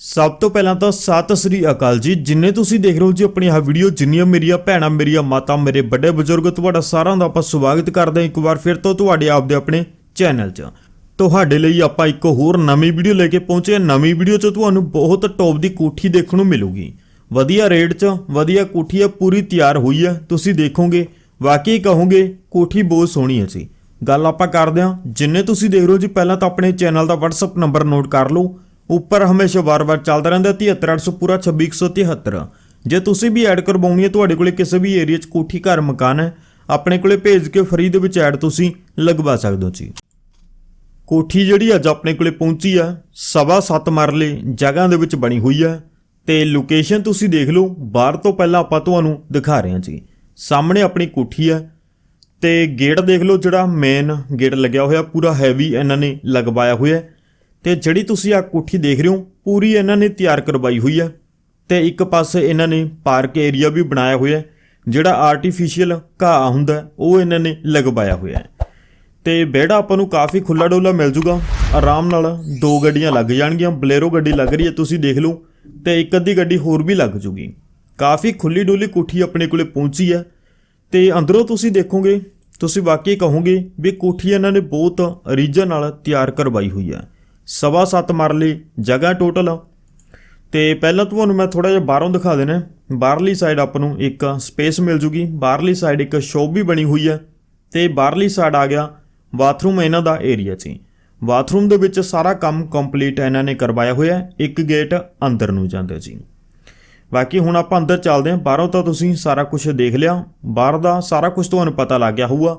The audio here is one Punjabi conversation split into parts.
ਸਭ ਤੋਂ ਪਹਿਲਾਂ ਤਾਂ ਸਤਿ ਸ੍ਰੀ ਅਕਾਲ ਜੀ। ਜਿੰਨੇ ਤੁਸੀਂ ਦੇਖ ਰਹੇ ਹੋ ਜੀ ਆਪਣੀ ਆਹ ਵੀਡੀਓ ਜਿੰਨੀਆਂ ਮੇਰੀਆਂ ਭੈਣਾਂ, ਮੇਰੀਆਂ ਮਾਤਾ, ਮੇਰੇ ਵੱਡੇ ਬਜ਼ੁਰਗ, ਤੁਹਾਡਾ ਸਾਰਿਆਂ ਦਾ ਆਪਾਂ ਸਵਾਗਤ ਕਰਦੇ ਹਾਂ ਇੱਕ ਵਾਰ ਫਿਰ ਤੋਂ ਤੁਹਾਡੇ ਆਪਦੇ ਆਪਣੇ ਚੈਨਲ 'ਚ। ਤੁਹਾਡੇ ਲਈ ਆਪਾਂ ਇੱਕ ਹੋਰ ਨਵੀਂ ਵੀਡੀਓ ਲੈ ਕੇ ਪਹੁੰਚੇ ਹਾਂ। ਨਵੀਂ ਵੀਡੀਓ 'ਚ ਤੁਹਾਨੂੰ ਬਹੁਤ ਟੌਪ ਦੀ ਕੋਠੀ ਦੇਖਣ ਨੂੰ ਮਿਲੂਗੀ। ਵਧੀਆ ਰੇਟ 'ਚ ਵਧੀਆ ਕੋਠੀ ਆ, ਪੂਰੀ ਤਿਆਰ ਹੋਈ ਹੈ ਤੁਸੀਂ ਦੇਖੋਗੇ, ਵਾਕਈ ਕਹੋਗੇ, ਕੋਠੀ ਬਹੁਤ ਸੋਹਣੀ ਹੈ ਜੀ। ਗੱਲ ਆਪਾਂ ਕਰਦੇ ਹਾਂ। ਜਿੰਨੇ ਤੁਸੀਂ ਦੇਖ ਰਹੇ ਹੋ ਜੀ, ਪਹਿਲਾਂ ਤਾਂ ਆਪਣੇ ਚੈਨਲ ਦਾ WhatsApp ਨੰਬਰ ਨੋਟ ਕਰ ਲਓ। ਉੱਪਰ ਹਮੇਸ਼ਾ ਵਾਰ-ਵਾਰ ਚੱਲਦਾ ਰਹਿੰਦਾ 73800 ਪੂਰਾ 26173 ਜੇ ਤੁਸੀਂ ਵੀ ਐਡ ਕਰਵਾਉਣੀ ਹੈ, ਤੁਹਾਡੇ ਕੋਲੇ ਕਿਸੇ ਵੀ ਏਰੀਆ 'ਚ ਕੋਠੀ, ਘਰ, ਮਕਾਨ ਹੈ, ਆਪਣੇ ਕੋਲੇ ਭੇਜ ਕੇ ਫਰੀ ਦੇ ਵਿੱਚ ਐਡ ਤੁਸੀਂ ਲਗਵਾ ਸਕਦੇ ਹੋ ਜੀ। ਕੋਠੀ ਜਿਹੜੀ ਅੱਜ ਆਪਣੇ ਕੋਲੇ ਪਹੁੰਚੀ ਆ, ਸਵਾ ਸੱਤ ਮਰਲੇ ਜਗ੍ਹਾ ਦੇ ਵਿੱਚ ਬਣੀ ਹੋਈ ਆ, ਤੇ ਲੋਕੇਸ਼ਨ ਤੁਸੀਂ ਦੇਖ ਲਓ, ਬਾਹਰ ਤੋਂ ਪਹਿਲਾਂ ਆਪਾਂ ਤੁਹਾਨੂੰ ਦਿਖਾ ਰਹੇ ਹਾਂ ਜੀ। ਸਾਹਮਣੇ ਆਪਣੀ ਕੋਠੀ ਆ, ਤੇ ਗੇਟ ਦੇਖ ਲਓ ਜਿਹੜਾ ਮੇਨ ਗੇਟ ਲੱਗਿਆ ਹੋਇਆ, ਪੂਰਾ ਹੈਵੀ ਇਹਨਾਂ ਨੇ ਲਗਵਾਇਆ ਹੋਇਆ। ਤੇ ਜਿਹੜੀ ਤੁਸੀਂ ਆ ਕੋਠੀ ਦੇਖ ਰਹੇ ਹੋ, ਪੂਰੀ ਇਹਨਾਂ ਨੇ ਤਿਆਰ ਕਰਵਾਈ ਹੋਈ ਹੈ ਤੇ ਇੱਕ ਪਾਸੇ ਇਹਨਾਂ ਨੇ ਪਾਰਕ ਏਰੀਆ ਵੀ ਬਣਾਇਆ ਹੋਇਆ ਹੈ, ਜਿਹੜਾ ਆਰਟੀਫੀਸ਼ੀਅਲ ਘਾਹ ਹੁੰਦਾ ਉਹ ਇਹਨਾਂ ਨੇ ਲਗਵਾਇਆ ਹੋਇਆ ਹੈ। ਤੇ ਵਿਹੜਾ ਆਪਾਂ ਨੂੰ ਕਾਫੀ ਖੁੱਲਾ ਡੋਲਾ ਮਿਲ ਜੂਗਾ। ਆਰਾਮ ਨਾਲ ਦੋ ਗੱਡੀਆਂ ਲੱਗ ਜਾਣਗੀਆਂ, ਬਲੇਰੋ ਗੱਡੀ ਲੱਗ ਰਹੀ ਹੈ, ਤੁਸੀਂ ਦੇਖ ਲਓ। ਤੇ ਇੱਕ ਅੱਧੀ ਗੱਡੀ ਹੋਰ ਵੀ ਲੱਗ ਜੂਗੀ। ਕਾਫੀ ਖੁੱਲੀ ਡੋਲੀ ਕੋਠੀ ਆਪਣੇ ਕੋਲੇ ਪਹੁੰਚੀ ਹੈ। ਤੇ ਅੰਦਰੋਂ ਤੁਸੀਂ ਦੇਖੋਗੇ, ਤੁਸੀਂ ਵਾਕਈ ਕਹੋਗੇ ਵੀ ਕੋਠੀ ਇਹਨਾਂ ਨੇ ਬਹੁਤ ਰੀਜਨ ਨਾਲ ਤਿਆਰ ਕਰਵਾਈ ਹੋਈ ਹੈ। ਸਵਾ ਸੱਤ ਮਰਲੀ ਜਗ੍ਹਾ ਟੋਟਲ ਤੇ ਪਹਿਲਾਂ ਤੁਹਾਨੂੰ ਮੈਂ ਥੋੜਾ ਜਿਹਾ ਬਾਹਰੋਂ ਦਿਖਾ ਦੇਣਾ। ਬਾਹਰਲੀ ਸਾਈਡ ਆਪਾਂ ਨੂੰ ਇੱਕ ਸਪੇਸ ਮਿਲ ਜੂਗੀ। ਬਾਹਰਲੀ ਸਾਈਡ ਇੱਕ ਸ਼ੋਪ ਵੀ ਬਣੀ ਹੋਈ ਹੈ ਤੇ ਬਾਹਰਲੀ ਸਾਈਡ ਆ ਗਿਆ ਬਾਥਰੂਮ ਇਹਨਾਂ ਦਾ ਏਰੀਆ 'ਚ ਬਾਥਰੂਮ ਦੇ ਵਿੱਚ ਸਾਰਾ ਕੰਮ ਕੰਪਲੀਟ ਇਹਨਾਂ ਨੇ ਕਰਵਾਇਆ ਹੋਇਆ। ਇੱਕ ਗੇਟ ਅੰਦਰ ਨੂੰ ਜਾਂਦਾ ਜੀ। ਬਾਕੀ ਹੁਣ ਆਪਾਂ ਅੰਦਰ ਚੱਲਦੇ ਹਾਂ। ਬਾਹਰੋਂ ਤਾਂ ਤੁਸੀਂ ਸਾਰਾ ਕੁਝ ਦੇਖ ਲਿਆ। ਬਾਹਰ ਦਾ ਸਾਰਾ ਕੁਝ ਤੁਹਾਨੂੰ ਪਤਾ ਲੱਗ ਗਿਆ ਹੋਊਗਾ।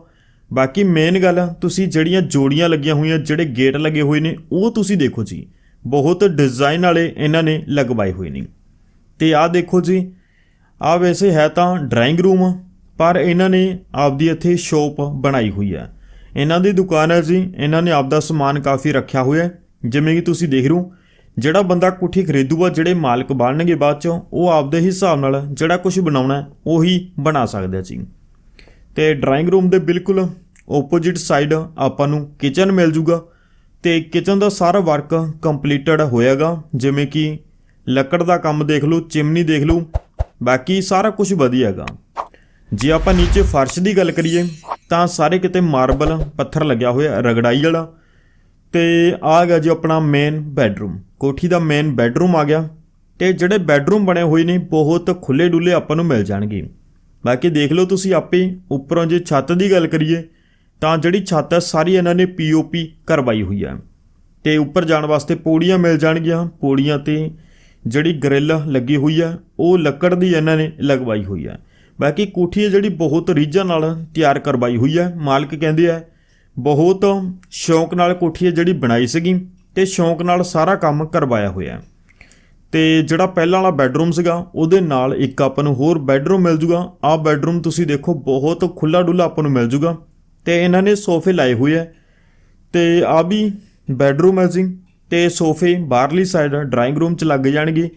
ਬਾਕੀ ਮੇਨ ਗੱਲ ਤੁਸੀਂ ਜਿਹੜੀਆਂ ਜੋੜੀਆਂ ਲੱਗੀਆਂ ਹੋਈਆਂ, ਜਿਹੜੇ ਗੇਟ ਲੱਗੇ ਹੋਏ ਨੇ, ਉਹ ਤੁਸੀਂ ਦੇਖੋ ਜੀ। ਬਹੁਤ ਡਿਜ਼ਾਈਨ ਵਾਲੇ ਇਹਨਾਂ ਨੇ ਲਗਵਾਏ ਹੋਏ ਨੇ। ਤੇ ਆਹ ਦੇਖੋ ਜੀ, ਆਹ ਵੈਸੇ ਹੈ ਤਾਂ ਡਰਾਇੰਗ ਰੂਮ ਪਰ ਇਹਨਾਂ ਨੇ ਆਪਦੀ ਇੱਥੇ ਸ਼ੋਪ ਬਣਾਈ ਹੋਈ ਹੈ। ਇਹਨਾਂ ਦੀ ਦੁਕਾਨ ਹੈ ਜੀ, ਇਹਨਾਂ ਨੇ ਆਪਦਾ ਸਮਾਨ ਕਾਫੀ ਰੱਖਿਆ ਹੋਇਆ ਹੈ। ਜਿਵੇਂ ਕਿ ਤੁਸੀਂ ਦੇਖ ਰਹੇ ਹੋ, ਜਿਹੜਾ ਬੰਦਾ ਕੋਠੀ ਖਰੀਦੂਗਾ, ਜਿਹੜੇ ਮਾਲਕ ਬਣਨਗੇ ਬਾਅਦ ਚੋਂ, ਉਹ ਆਪਦੇ ਹਿਸਾਬ ਨਾਲ ਜਿਹੜਾ ਕੁਝ ਬਣਾਉਣਾ ਉਹੀ ਬਣਾ ਸਕਦਾ ਜੀ। ਤੇ ਡਰਾਇੰਗ ਰੂਮ ਦੇ ਬਿਲਕੁਲ ਓਪੋਜਿਟ ਸਾਈਡ ਆਪਾਂ ਨੂੰ ਕਿਚਨ ਮਿਲ ਜੂਗਾ ਤੇ ਕਿਚਨ ਦਾ ਸਾਰਾ ਵਰਕ ਕੰਪਲੀਟਡ ਹੋਏਗਾ ਜਿਵੇਂ ਕਿ ਲੱਕੜ ਦਾ ਕੰਮ ਦੇਖ ਲਓ ਚਿਮਨੀ ਦੇਖ ਲਓ, ਬਾਕੀ ਸਾਰਾ ਕੁਝ ਵਧੀਆ ਹੈਗਾ ਜੇ ਆਪਾਂ ਨੀਚੇ ਫਰਸ਼ ਦੀ ਗੱਲ ਕਰੀਏ, ਤਾਂ ਸਾਰੇ ਕਿਤੇ ਮਾਰਬਲ ਪੱਥਰ ਲੱਗਿਆ ਹੋਇਆ, ਰਗੜਾਈ ਵਾਲਾ। ਤੇ ਆ ਗਿਆ ਜੀ ਆਪਣਾ ਮੇਨ ਬੈੱਡਰੂਮ ਕੋਠੀ ਦਾ ਮੇਨ ਬੈੱਡਰੂਮ ਆ ਗਿਆ ਤੇ ਜਿਹੜੇ ਬੈੱਡਰੂਮ ਬਣੇ ਹੋਏ ਨੇ, ਬਹੁਤ ਖੁੱਲੇ ਡੁੱਲੇ ਆਪਾਂ ਨੂੰ ਮਿਲ ਜਾਣਗੇ। ਬਾਕੀ ਦੇਖ ਲਓ ਤੁਸੀਂ ਆਪੇ ਉੱਪਰੋਂ ਜੇ ਛੱਤ ਦੀ ਗੱਲ ਕਰੀਏ, ਤਾਂ ਜਿਹੜੀ ਛੱਤ ਹੈ ਸਾਰੀ ਇਹਨਾਂ ਨੇ ਪੀਓਪੀ ਕਰਵਾਈ ਹੋਈ ਹੈ ਤੇ ਉੱਪਰ ਜਾਣ ਵਾਸਤੇ ਪੌੜੀਆਂ ਮਿਲ ਜਾਣਗੀਆਂ। ਪੌੜੀਆਂ ਤੇ ਜਿਹੜੀ ਗ੍ਰਿਲ ਲੱਗੀ ਹੋਈ ਹੈ ਉਹ ਲੱਕੜ ਦੀ ਇਹਨਾਂ ਨੇ ਲਗਵਾਈ ਹੋਈ ਹੈ ਬਾਕੀ ਕੋਠੀ ਹੈ ਜਿਹੜੀ ਬਹੁਤ ਰੀਝਾਂ ਨਾਲ ਤਿਆਰ ਕਰਵਾਈ ਹੋਈ ਹੈ ਮਾਲਕ ਕਹਿੰਦੇ ਆ, ਬਹੁਤ ਸ਼ੌਂਕ ਨਾਲ ਕੋਠੀ ਹੈ ਜਿਹੜੀ ਬਣਾਈ ਸੀਗੀ ਤੇ ਸ਼ੌਂਕ ਨਾਲ ਸਾਰਾ ਕੰਮ ਕਰਵਾਇਆ ਹੋਇਆ। ਹੈ ਤੇ ਜਿਹੜਾ ਪਹਿਲਾਂ ਵਾਲਾ ਬੈੱਡਰੂਮ ਸੀਗਾ, ਉਹਦੇ ਨਾਲ ਇੱਕ ਆਪਾਂ ਨੂੰ ਹੋਰ ਬੈੱਡਰੂਮ ਮਿਲ ਜੂਗਾ। ਆਹ ਬੈੱਡਰੂਮ ਤੁਸੀਂ ਦੇਖੋ, ਬਹੁਤ ਖੁੱਲਾ ਡੁੱਲਾ ਆਪਾਂ ਨੂੰ ਮਿਲ ਜੂਗਾ। ਤੇ ਇਹਨਾਂ ਨੇ ਸੋਫੇ ਲਾਏ ਹੋਏ ਆ। ਤੇ ਆ ਵੀ ਬੈੱਡਰੂਮ ਹੈ ਜੀ। ਤੇ ਸੋਫੇ ਬਾਹਰਲੀ ਸਾਈਡ ਡਰਾਇੰਗ ਰੂਮ 'ਚ ਲੱਗ ਜਾਣਗੇ।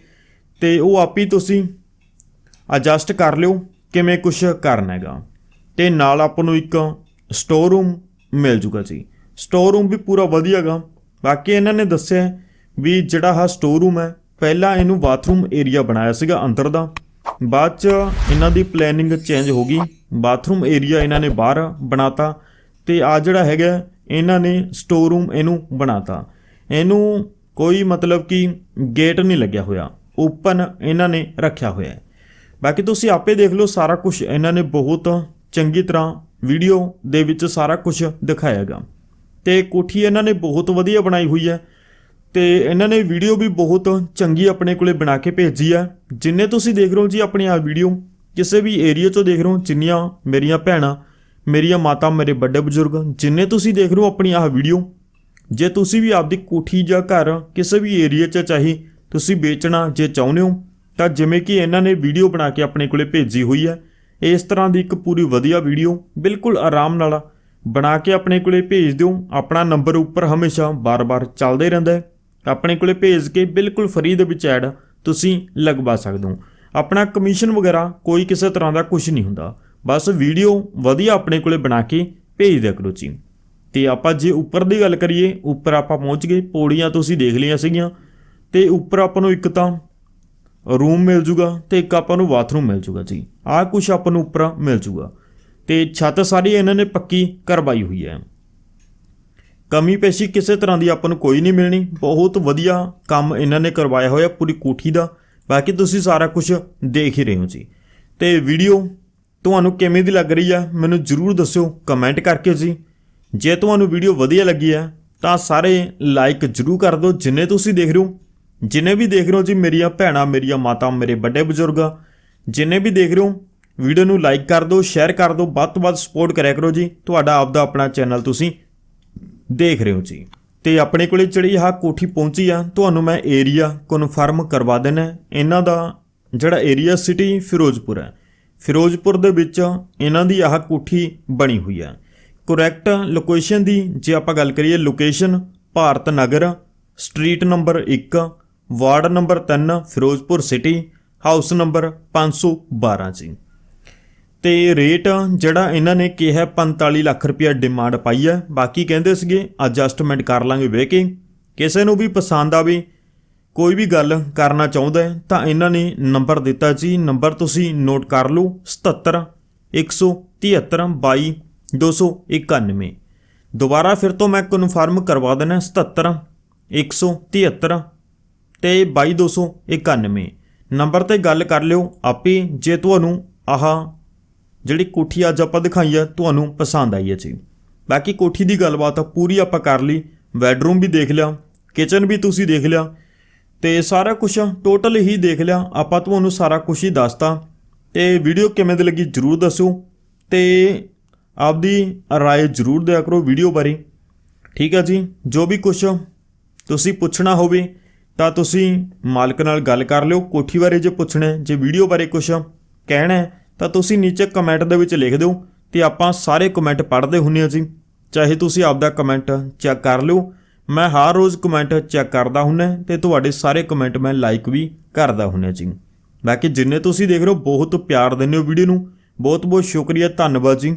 ਤੇ ਉਹ ਆਪ ਹੀ ਤੁਸੀਂ ਐਡਜਸਟ ਕਰ ਲਿਓ, ਕਿਵੇਂ ਕੁਝ ਕਰਨਾ ਹੈਗਾ। ਤੇ ਨਾਲ ਆਪਾਂ ਨੂੰ ਇੱਕ ਸਟੋਰ ਰੂਮ ਮਿਲ ਜੂਗਾ ਜੀ। ਸਟੋਰ ਰੂਮ ਵੀ ਪੂਰਾ ਵਧੀਆ ਹੈਗਾ। ਬਾਕੀ ਇਹਨਾਂ ਨੇ ਦੱਸਿਆ ਵੀ ਜਿਹੜਾ ਹਾ ਸਟੋਰ ਰੂਮ ਹੈ ਪਹਿਲਾਂ ਇਹਨੂੰ ਬਾਥਰੂਮ ਏਰੀਆ ਬਣਾਇਆ ਸੀਗਾ ਅੰਦਰ ਦਾ। ਬਾਅਦ ਚ ਇਹਨਾਂ ਦੀ ਪਲੈਨਿੰਗ ਚੇਂਜ ਹੋ ਗਈ। ਬਾਥਰੂਮ ਏਰੀਆ ਇਹਨਾਂ ਨੇ ਬਾਹਰ ਬਣਾਤਾ ਤੇ ਆ ਜਿਹੜਾ ਹੈਗਾ, ਇਹਨਾਂ ਨੇ ਸਟੋਰ ਰੂਮ ਇਹਨੂੰ ਬਣਾਤਾ। ਇਹਨੂੰ ਕੋਈ ਮਤਲਬ ਕਿ ਗੇਟ ਨਹੀਂ ਲੱਗਿਆ ਹੋਇਆ। ਓਪਨ ਇਹਨਾਂ ਨੇ ਰੱਖਿਆ ਹੋਇਆ ਹੈ। ਬਾਕੀ ਤੁਸੀਂ ਆਪੇ ਦੇਖ ਲਓ, ਸਾਰਾ ਕੁਝ ਇਹਨਾਂ ਨੇ ਬਹੁਤ ਚੰਗੀ ਤਰ੍ਹਾਂ ਵੀਡੀਓ ਦੇ ਵਿੱਚ ਸਾਰਾ ਕੁਝ ਦਿਖਾਇਆਗਾ ਤੇ ਕੋਠੀ ਇਹਨਾਂ ਨੇ ਬਹੁਤ ਵਧੀਆ ਬਣਾਈ ਹੋਈ ਹੈ। ਤੇ ਇਹਨਾਂ ਨੇ ਵੀਡੀਓ ਵੀ ਬਹੁਤ ਚੰਗੀ ਆਪਣੇ ਕੋਲੇ ਬਣਾ ਕੇ ਭੇਜੀ ਹੈ ਜਿੰਨੇ ਤੁਸੀਂ ਦੇਖ ਰਹੇ ਹੋ ਜੀ ਆਪਣੀ ਆ ਵੀਡੀਓ, ਕਿਸੇ ਵੀ ਏਰੀਆ ਤੋਂ ਦੇਖ ਰਹੇ ਹੋ, ਜਿੰਨੀਆਂ ਮੇਰੀਆਂ ਭੈਣਾਂ, ਮੇਰੀਆਂ ਮਾਤਾ, ਮੇਰੇ ਵੱਡੇ ਬਜ਼ੁਰਗ, ਜਿੰਨੇ ਤੁਸੀਂ ਦੇਖ ਰਹੇ ਹੋ ਆਪਣੀ ਆਹ ਵੀਡੀਓ, ਜੇ ਤੁਸੀਂ ਵੀ ਆਪਦੀ ਕੋਠੀ ਜਾਂ ਘਰ ਕਿਸੇ ਵੀ ਏਰੀਆ 'ਚ ਚਾਹੀ ਤੁਸੀਂ ਵੇਚਣਾ ਜੇ ਚਾਹੁੰਦੇ ਹੋ, ਤਾਂ ਜਿਵੇਂ ਕਿ ਇਹਨਾਂ ਨੇ ਵੀਡੀਓ ਬਣਾ ਕੇ ਆਪਣੇ ਕੋਲੇ ਭੇਜੀ ਹੋਈ ਹੈ ਇਸ ਤਰ੍ਹਾਂ ਦੀ ਇੱਕ ਪੂਰੀ ਵਧੀਆ ਵੀਡੀਓ ਬਿਲਕੁਲ ਆਰਾਮ ਨਾਲ ਬਣਾ ਕੇ ਆਪਣੇ ਕੋਲੇ ਭੇਜ ਦਿਓ। ਆਪਣਾ ਨੰਬਰ ਉੱਪਰ ਹਮੇਸ਼ਾ ਬਾਰ-ਬਾਰ ਚੱਲਦਾ ਰਹਿੰਦਾ ਹੈ। ਆਪਣੇ ਕੋਲੇ ਭੇਜ ਕੇ ਬਿਲਕੁਲ ਫਰੀ ਦੇ ਵਿੱਚ ਐਡ ਤੁਸੀਂ ਲਗਵਾ ਸਕਦੇ ਹੋ। ਆਪਣਾ ਕਮਿਸ਼ਨ ਵਗੈਰਾ ਕੋਈ ਕਿਸੇ ਤਰ੍ਹਾਂ ਦਾ ਕੁਝ ਨਹੀਂ ਹੁੰਦਾ। ਬਸ ਵੀਡੀਓ ਵਧੀਆ ਆਪਣੇ ਕੋਲੇ ਬਣਾ ਕੇ ਭੇਜ ਦਿਆ ਕਰੋ ਜੀ। ਤੇ ਆਪਾਂ ਜੇ ਉੱਪਰ ਦੀ ਗੱਲ ਕਰੀਏ, ਉੱਪਰ ਆਪਾਂ ਪਹੁੰਚ ਗਏ, ਪੌੜੀਆਂ ਤੁਸੀਂ ਦੇਖ ਲਈਆਂ ਸੀਗੀਆਂ। ਤੇ ਉੱਪਰ ਆਪਾਂ ਨੂੰ ਇੱਕ ਤਾਂ ਰੂਮ ਮਿਲ ਜੂਗਾ ਤੇ ਇੱਕ ਆਪਾਂ ਨੂੰ ਬਾਥਰੂਮ ਮਿਲ ਜੂਗਾ ਜੀ। ਆਹ ਕੁਝ ਆਪਾਂ ਨੂੰ ਉੱਪਰ ਮਿਲ ਜੂਗਾ। ਤੇ ਛੱਤ ਸਾਰੀ ਇਹਨਾਂ ਨੇ ਪੱਕੀ ਕਰਵਾਈ ਹੋਈ ਹੈ। ਕਮੀ ਪੇਸ਼ੀ ਕਿਸੇ ਤਰ੍ਹਾਂ ਦੀ ਆਪਾਂ ਨੂੰ ਕੋਈ ਨਹੀਂ ਮਿਲਣੀ। ਬਹੁਤ ਵਧੀਆ ਕੰਮ ਇਹਨਾਂ ਨੇ ਕਰਵਾਇਆ ਹੋਇਆ ਪੂਰੀ ਕੋਠੀ ਦਾ। ਬਾਕੀ ਤੁਸੀਂ ਸਾਰਾ ਕੁਝ ਦੇਖ ਹੀ ਰਹੇ ਹੋ ਜੀ। ਤੇ ਵੀਡੀਓ ਤੁਹਾਨੂੰ ਕਿਵੇਂ ਦੀ ਲੱਗ ਰਹੀ ਆ, ਮੈਨੂੰ ਜਰੂਰ ਦੱਸਿਓ ਕਮੈਂਟ ਕਰਕੇ ਜੀ। ਜੇ ਤੁਹਾਨੂੰ ਵੀਡੀਓ ਵਧੀਆ ਲੱਗੀ ਹੈ ਤਾਂ ਸਾਰੇ ਲਾਈਕ ਜਰੂਰ ਕਰ ਦਿਓ, ਜਿੰਨੇ ਤੁਸੀਂ ਦੇਖ ਰਹੇ ਹੋ। ਜਿੰਨੇ ਵੀ ਦੇਖ ਰਹੇ ਹੋ ਜੀ, ਮੇਰੀਆਂ ਭੈਣਾਂ, ਮੇਰੀਆਂ ਮਾਤਾ, ਮੇਰੇ ਵੱਡੇ ਬਜ਼ੁਰਗ, ਜਿੰਨੇ ਵੀ ਦੇਖ ਰਹੇ ਹੋ, ਵੀਡੀਓ ਨੂੰ ਲਾਈਕ ਕਰ ਦਿਓ ਸ਼ੇਅਰ ਕਰ ਦਿਓ, ਵੱਧ ਤੋਂ ਵੱਧ ਸਪੋਰਟ ਕਰਿਆ ਕਰੋ ਜੀ। ਤੁਹਾਡਾ ਆਪਦਾ ਆਪਣਾ ਚੈਨਲ ਤੁਸੀਂ ਦੇਖ ਰਹੇ ਹੋ ਜੀ। ਤੇ ਆਪਣੇ ਕੋਲੇ ਜਿਹੜੀ ਆਹ ਕੋਠੀ ਪਹੁੰਚੀ ਆ, ਤੁਹਾਨੂੰ ਮੈਂ ਏਰੀਆ ਕਨਫਰਮ ਕਰਵਾ ਦੇਣਾ ਇਹਨਾਂ ਦਾ ਜਿਹੜਾ ਏਰੀਆ ਸਿਟੀ ਫਿਰੋਜ਼ਪੁਰ ਹੈ। ਫਿਰੋਜ਼ਪੁਰ ਦੇ ਵਿੱਚ ਇਹਨਾਂ ਦੀ ਆਹ ਕੋਠੀ ਬਣੀ ਹੋਈ ਹੈ। ਕਰੈਕਟ ਲੋਕੇਸ਼ਨ ਦੀ ਜੇ ਆਪਾਂ ਗੱਲ ਕਰੀਏ location Bharat Nagar street number 1 ward number 3 Ferozepur city house number 512 ਜੀ। ਤੇ ਰੇਟ ਜਿਹੜਾ ਇਹਨਾਂ ਨੇ ਕਿਹਾ ਹੈ 45 ਲੱਖ ਰੁਪਇਆ ਡਿਮਾਂਡ ਪਾਈ ਹੈ। ਬਾਕੀ ਕਹਿੰਦੇ ਸੀਗੇ ਐਡਜਸਟਮੈਂਟ ਕਰ ਲਾਂਗੇ ਵੇ ਕੇ। ਕਿਸੇ ਨੂੰ ਵੀ ਪਸੰਦ ਆਵੇ, ਕੋਈ ਵੀ ਗੱਲ ਕਰਨਾ ਚਾਹੁੰਦਾ ਹੈ, ਤਾਂ ਇਹਨਾਂ ਨੇ ਨੰਬਰ ਦਿੱਤਾ ਜੀ। ਨੰਬਰ ਤੁਸੀਂ ਨੋਟ ਕਰ ਲਓ 77 173 22 291 ਦੁਬਾਰਾ ਫਿਰ ਤੋਂ ਮੈਂ ਕਨਫਰਮ ਕਰਵਾ ਦੇਣਾ 77 173 ਤੇ 22291 ਨੰਬਰ ਤੇ ਗੱਲ ਕਰ ਲਿਓ ਆਪੇ, ਜੇ ਤੁਹਾਨੂੰ ਆਹ ਜਿਹੜੀ ਕੋਠੀ ਅੱਜ ਆਪਾਂ ਦਿਖਾਈ ਆ ਤੁਹਾਨੂੰ ਪਸੰਦ ਆਈ ਹੈ ਜੀ ਬਾਕੀ ਕੋਠੀ ਦੀ ਗੱਲਬਾਤ ਪੂਰੀ ਆਪਾਂ ਕਰ ਲਈ ਬੈੱਡਰੂਮ ਵੀ ਦੇਖ ਲਿਆ ਕਿਚਨ ਵੀ ਤੁਸੀਂ ਦੇਖ ਲਿਆ ਤੇ ਸਾਰਾ ਕੁਝ ਟੋਟਲ ਹੀ ਦੇਖ ਲਿਆ ਆਪਾਂ ਤੁਹਾਨੂੰ ਸਾਰਾ ਕੁਝ ਹੀ ਦੱਸਤਾ ਤੇ ਵੀਡੀਓ ਕਿਵੇਂ ਦੀ ਲੱਗੀ ਜਰੂਰ ਦੱਸੋ ਤੇ ਆਪਦੀ رائے ਜਰੂਰ ਦਿਆ ਕਰੋ ਵੀਡੀਓ ਬਾਰੇ ਠੀਕ ਹੈ ਜੀ ਜੋ ਵੀ ਕੁਝ ਤੁਸੀਂ ਪੁੱਛਣਾ ਹੋਵੇ ਤਾਂ ਤੁਸੀਂ ਮਾਲਕ ਨਾਲ ਗੱਲ ਕਰ ਲਿਓ ਕੋਠੀ ਬਾਰੇ ਜੇ ਪੁੱਛਣਾ ਹੈ, ਜੇ ਵੀਡੀਓ ਬਾਰੇ ਕੁਝ ਕਹਿਣਾ ਹੈ, ਤਾਂ ਤੁਸੀਂ ਨੀਚੇ ਕਮੈਂਟ ਦੇ ਵਿੱਚ ਲਿਖ ਦਿਓ ਤੇ ਆਪਾਂ ਸਾਰੇ ਕਮੈਂਟ ਪੜ੍ਹਦੇ ਹੁੰਨੇ ਹਾਂ ਜੀ। ਚਾਹੇ ਤੁਸੀਂ ਆਪਦਾ ਕਮੈਂਟ ਚੈੱਕ ਕਰ ਲਿਓ। ਮੈਂ ਹਰ ਰੋਜ਼ ਕਮੈਂਟ ਚੈੱਕ ਕਰਦਾ ਹੁੰਨਾ ਤੇ ਤੁਹਾਡੇ ਸਾਰੇ ਕਮੈਂਟ ਮੈਂ ਲਾਈਕ ਵੀ ਕਰਦਾ ਹੁੰਨਾ ਜੀ। ਬਾਕੀ ਜਿੰਨੇ ਤੁਸੀਂ ਦੇਖ ਰਹੇ ਹੋ, ਬਹੁਤ ਪਿਆਰ ਦਿੰਦੇ ਹੋ ਵੀਡੀਓ ਨੂੰ। ਬਹੁਤ ਬਹੁਤ ਸ਼ੁਕਰੀਆ, ਧੰਨਵਾਦ ਜੀ।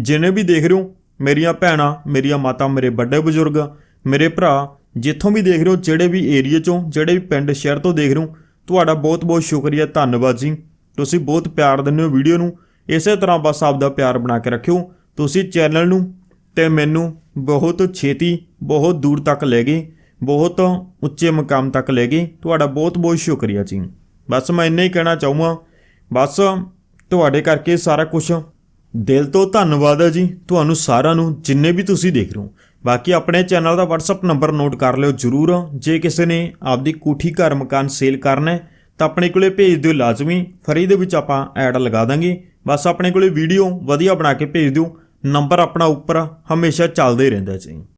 ਜਿੰਨੇ ਵੀ ਦੇਖ ਰਹੇ ਹੋ, ਮੇਰੀਆਂ ਭੈਣਾਂ, ਮੇਰੀਆਂ ਮਾਤਾ, ਮੇਰੇ ਵੱਡੇ ਬਜ਼ੁਰਗ, ਮੇਰੇ ਭਰਾ, ਜਿੱਥੋਂ ਵੀ ਦੇਖ ਰਹੇ ਹੋ, ਜਿਹੜੇ ਵੀ ਏਰੀਆ ਚੋਂ, ਜਿਹੜੇ ਵੀ ਪਿੰਡ, ਸ਼ਹਿਰ ਤੋਂ ਦੇਖ ਰਹੇ ਹੋ, ਤੁਹਾਡਾ ਬਹੁਤ ਬਹੁਤ ਸ਼ੁਕਰੀਆ, ਧੰਨਵਾਦ ਜੀ। ਤੁਸੀਂ ਬਹੁਤ ਪਿਆਰ ਦਿੰਦੇ ਹੋ ਵੀਡੀਓ ਨੂੰ, ਇਸੇ ਤਰ੍ਹਾਂ ਬਸ ਆਪਦਾ ਪਿਆਰ ਬਣਾ ਕੇ ਰੱਖਿਓ। ਤੁਸੀਂ ਚੈਨਲ ਨੂੰ ਤੇ ਮੈਨੂੰ ਬਹੁਤ ਛੇਤੀ, ਬਹੁਤ ਦੂਰ ਤੱਕ ਲੈ ਗਏ, ਬਹੁਤ ਉੱਚੇ ਮਕਾਮ ਤੱਕ ਲੈ ਗਏ। ਤੁਹਾਡਾ ਬਹੁਤ ਬਹੁਤ ਸ਼ੁਕਰੀਆ ਜੀ। ਬਸ ਮੈਂ ਇੰਨਾ ਹੀ ਕਹਿਣਾ ਚਾਹੂੰਗਾ, ਬਸ ਤੁਹਾਡੇ ਕਰਕੇ ਸਾਰਾ ਕੁਝ ਦਿਲ ਤੋਂ ਧੰਨਵਾਦ ਹੈ ਜੀ। ਤੁਹਾਨੂੰ ਸਾਰਿਆਂ ਨੂੰ, ਜਿੰਨੇ ਵੀ ਤੁਸੀਂ ਦੇਖ ਰਹੇ ਹੋ। ਬਾਕੀ ਆਪਣੇ ਚੈਨਲ ਦਾ WhatsApp ਨੰਬਰ ਨੋਟ ਕਰ ਲਿਓ ਜਰੂਰ। ਜੇ ਕਿਸੇ ਨੇ ਆਪਦੀ ਕੋਠੀ ਘਰ ਮਕਾਨ ਸੇਲ ਕਰਨਾ ਹੈ ਤਾਂ ਆਪਣੇ ਕੋਲੇ ਭੇਜ ਦਿਓ ਲਾਜ਼ਮੀ, ਫਰੀ ਦੇ ਵਿੱਚ ਆਪਾਂ ਐਡ ਲਗਾ ਦਾਂਗੇ। ਬਸ ਆਪਣੇ ਕੋਲੇ ਵੀਡੀਓ ਵਧੀਆ ਬਣਾ ਕੇ ਭੇਜ ਦਿਓ, ਨੰਬਰ ਆਪਣਾ ਉੱਪਰ ਹਮੇਸ਼ਾ ਚੱਲਦਾ ਹੀ ਰਹਿੰਦਾ ਜੀ।